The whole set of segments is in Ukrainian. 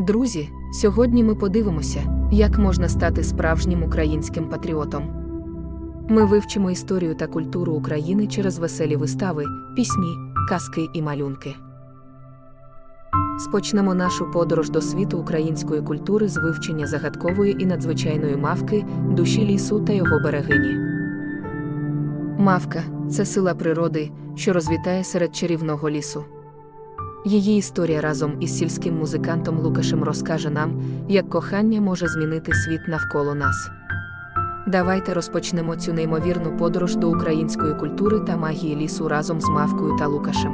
Друзі, сьогодні ми подивимося, як можна стати справжнім українським патріотом. Ми вивчимо історію та культуру України через веселі вистави, пісні, казки і малюнки. Спочнемо нашу подорож до світу української культури з вивчення загадкової і надзвичайної мавки, душі лісу та його берегині. Мавка це сила природи, що розвітає серед чарівного лісу. Її історія разом із сільським музикантом Лукашем розкаже нам, як кохання може змінити світ навколо нас. Давайте розпочнемо цю неймовірну подорож до української культури та магії лісу разом з Мавкою та Лукашем.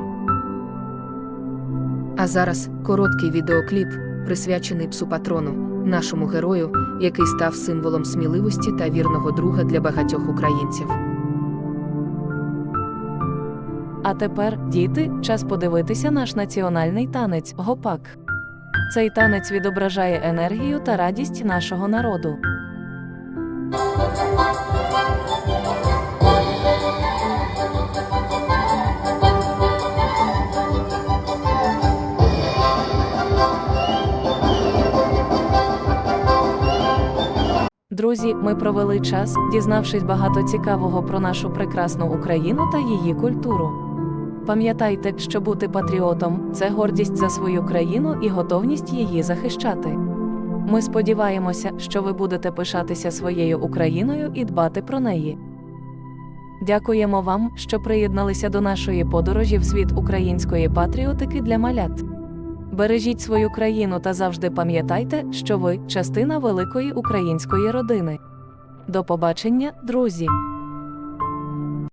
А зараз короткий відеокліп, присвячений псу патрону, нашому герою, який став символом сміливості та вірного друга для багатьох українців. А тепер, діти, час подивитися наш національний танець гопак. Цей танець відображає енергію та радість нашого народу. Друзі, ми провели час, дізнавшись багато цікавого про нашу прекрасну Україну та її культуру. Пам'ятайте, що бути патріотом це гордість за свою країну і готовність її захищати. Ми сподіваємося, що ви будете пишатися своєю Україною і дбати про неї. Дякуємо вам, що приєдналися до нашої подорожі в світ української патріотики для малят. Бережіть свою країну та завжди пам'ятайте, що ви частина великої української родини. До побачення, друзі!